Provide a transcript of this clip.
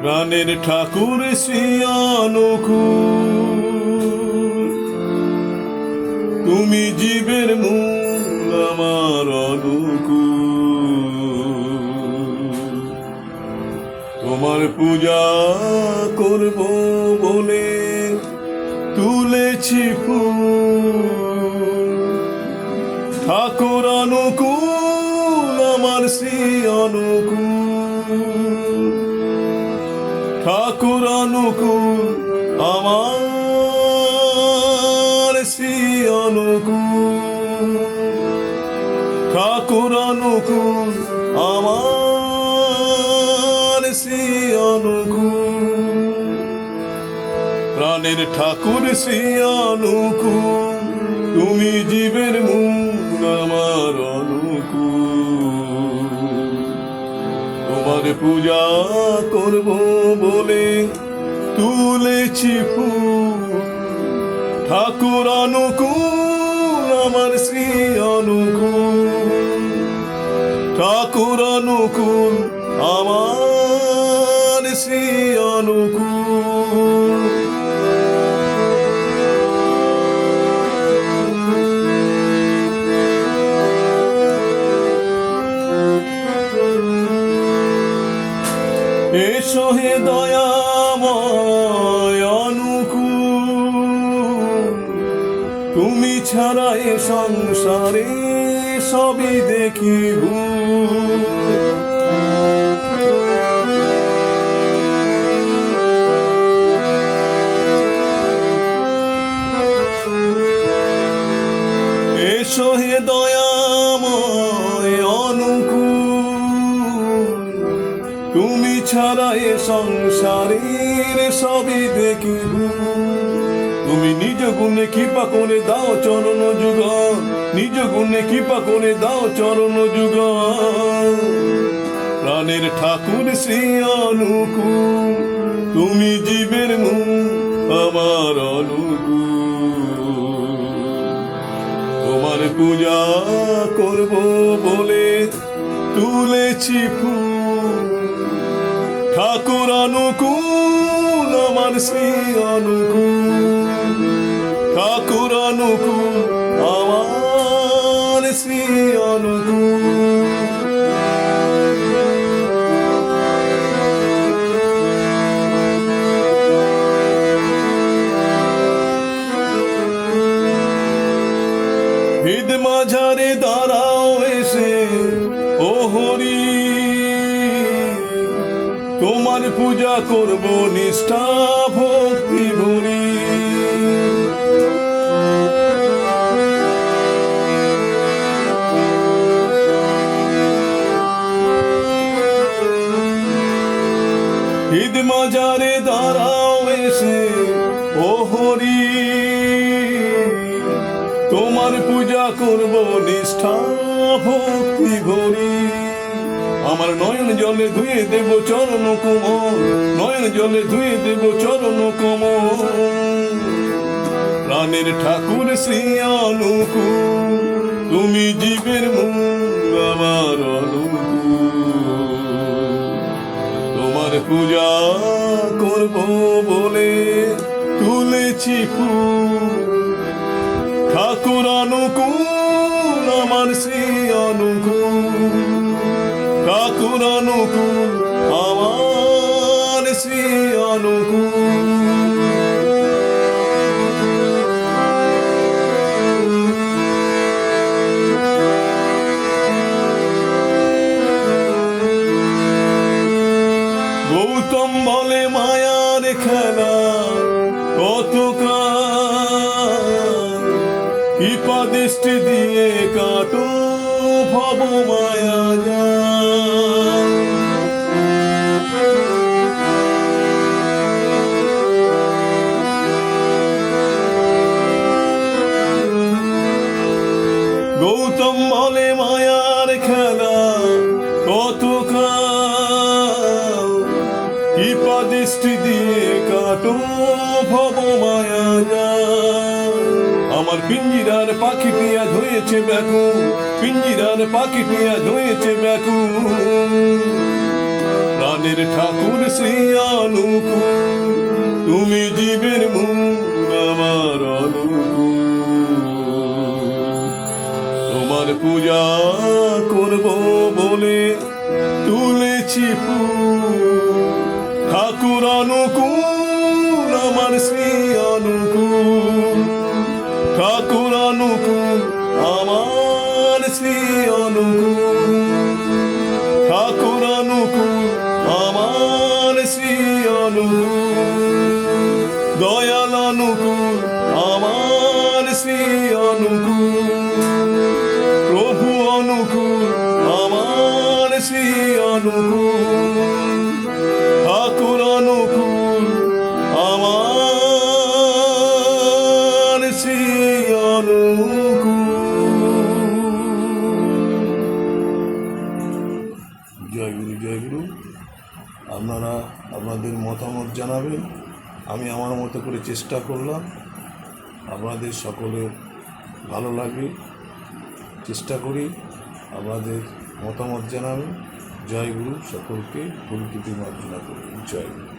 প্রাণের ঠাকুর শ্রী অনুকূল তুমি জীবের মূল আমার অনুকূল। তোমার পূজা করব বলে তুলেছি ফুল। ঠাকুর অনুকূল ঠাকুর অনুকূল আমার শ্রী অনুকূল ঠাকুর অনুকূল আমার শ্রী অনুকূল প্রাণের ঠাকুর শ্রী অনুকূল তুমি জীবের মূল, আমার অনুকূল। তোমার পূজা করব বলে তুলেছি ঠাকুর অনুকূল আমার শ্রী অনুকূল। ঠাকুর অনুকূল আমার ছাড়া এ সংসারে সবই দেখি। এসো দয়াময় অনুকূল তুমি ছাড়া এ সংসারের সবই দেখি তুমি নিজ গুণে কৃপা করে দাও চরণ যুগ নিজ গুণে কৃপা করে দাও চরণ যুগ প্রাণের ঠাকুর শ্রী অনুকূল তুমি জীবের আমার অনুকূল। তোমার পূজা করব বলে তুলেছি ফুল। ঠাকুর অনুকূল, আমার শ্রী অনুকূল। তোমার পূজা করব নিষ্ঠা ভক্তি ভরি। ঈদ মাজারে দাঁড়াও এসে, ও হরি। তোমার পূজা করব নিষ্ঠা ভক্তি ভরি। আমার নয়ন জলে ধুয়ে দেব চরণ কোমল নয়ন জলে ধুয়ে দেব চরণ কোমল প্রাণের ঠাকুর শ্রী অনুকূল তুমি জীবের মূল, আমার তোমার পূজা করব বলে তুলেছি ফুল। ঠাকুর অনুকূল, আমার শ্রী কৃপাদৃষ্টি দিয়ে কাটো ভব মায়া গৌতম বলে মায়ার খেলা কত কৃপা দৃষ্টি দিয়ে কাটুম যায় পিঞ্জিরার পাখিটি আজ হয়েছে ব্যাকুল পিঞ্জিরার পাখিটি আজ হয়েছে ব্যাকুল প্রাণের ঠাকুর শ্রী অনুকূল তুমি জীবের মূল আমার অনুকূল তোমার পূজা করব বলে তুলেছি ফুল। ঠাকুর অনুকূল আমার শ্রী আমার অনুকূল। ঠাকুর অনুকূল, আমার শ্রী অনুকূল। দয়াল অনুকূল, আমার শ্রী অনুকূল। প্রভু অনুকূল, আমার শ্রী অনুকূল। অনুকূল জয় গুরু জয় গুরু আপনারা আপনাদের মতামত জানাবেন। আমি আমার মতো করে চেষ্টা করলাম। আপনাদের সকলের ভালো লাগবে। চেষ্টা করি আপনাদের মতামত জানাবেন। জয় গুরু সকলকে ফুলকিটি মার্জনা করি জয় গুরু